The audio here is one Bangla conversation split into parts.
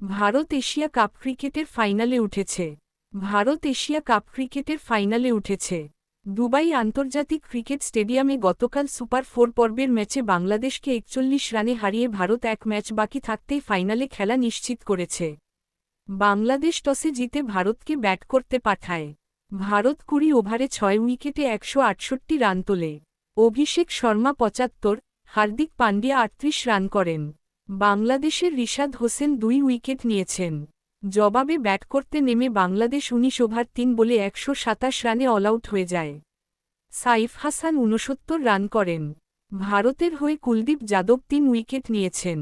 ভারত এশিয়া কাপ ক্রিকেটের ফাইনালে উঠেছে। ভারত এশিয়া কাপ ক্রিকেটের ফাইনালে উঠেছে। দুবাই আন্তর্জাতিক ক্রিকেট স্টেডিয়ামে গতকাল সুপার ফোর পর্বের ম্যাচে বাংলাদেশকে একচল্লিশ রানে হারিয়ে ভারত এক ম্যাচ বাকি থাকতেই ফাইনালে খেলা নিশ্চিত করেছে। বাংলাদেশ টসে জিতে ভারতকে ব্যাট করতে পাঠায়। ভারত কুড়ি ওভারে ছয় উইকেটে একশো আটষট্টি রান তোলে। অভিষেক শর্মা পঁচাত্তর, হার্দিক পান্ডিয়া আটত্রিশ রান করেন। বাংলাদেশের রিশাদ হোসেন দুই উইকেট নিয়েছেন। জবাবে ব্যাট করতে নেমে বাংলাদেশ উনিশ ওভার তিন বলে একশো সাতাশ রানে অলআউট হয়ে যায়। সাইফ হাসান ঊনসত্তর রান করেন। ভারতের হয়ে কুলদীপ যাদব তিন উইকেট নিয়েছেন।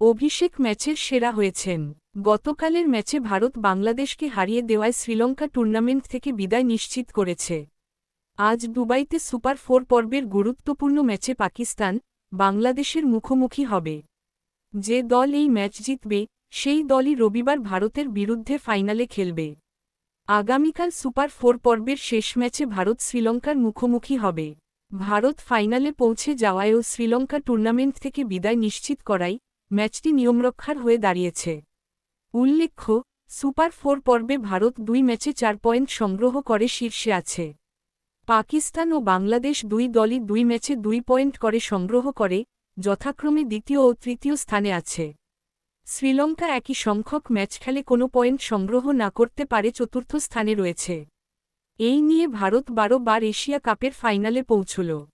অভিষেক ম্যাচের সেরা হয়েছেন। গতকালের ম্যাচে ভারত বাংলাদেশকে হারিয়ে দেওয়ায় শ্রীলঙ্কা টুর্নামেন্ট থেকে বিদায় নিশ্চিত করেছে। আজ দুবাইতে সুপার ফোর পর্বের গুরুত্বপূর্ণ ম্যাচে পাকিস্তান বাংলাদেশের মুখোমুখি হবে। যে দল এই ম্যাচ জিতবে, সেই দলই রবিবার ভারতের বিরুদ্ধে ফাইনালে খেলবে। আগামীকাল সুপার ফোর পর্বের শেষ ম্যাচে ভারত শ্রীলঙ্কার মুখোমুখি হবে। ভারত ফাইনালে পৌঁছে যাওয়ায়ও শ্রীলঙ্কা টুর্নামেন্ট থেকে বিদায় নিশ্চিত করাই ম্যাচটি নিয়মরক্ষার হয়ে দাঁড়িয়েছে। উল্লেখ্য, সুপার ফোর পর্বে ভারত দুই ম্যাচে চার পয়েন্ট সংগ্রহ করে শীর্ষে আছে। পাকিস্তান ও বাংলাদেশ দুই দলই দুই ম্যাচে দুই পয়েন্ট করে সংগ্রহ করে যথাক্রমে দ্বিতীয় ও তৃতীয় স্থানে আছে। শ্রীলঙ্কা একই সংখ্যক ম্যাচ খেলে কোনো পয়েন্ট সংগ্রহ না করতে পারে চতুর্থ স্থানে রয়েছে। এই নিয়ে ভারত বারো বার এশিয়া কাপের ফাইনালে পৌঁছল।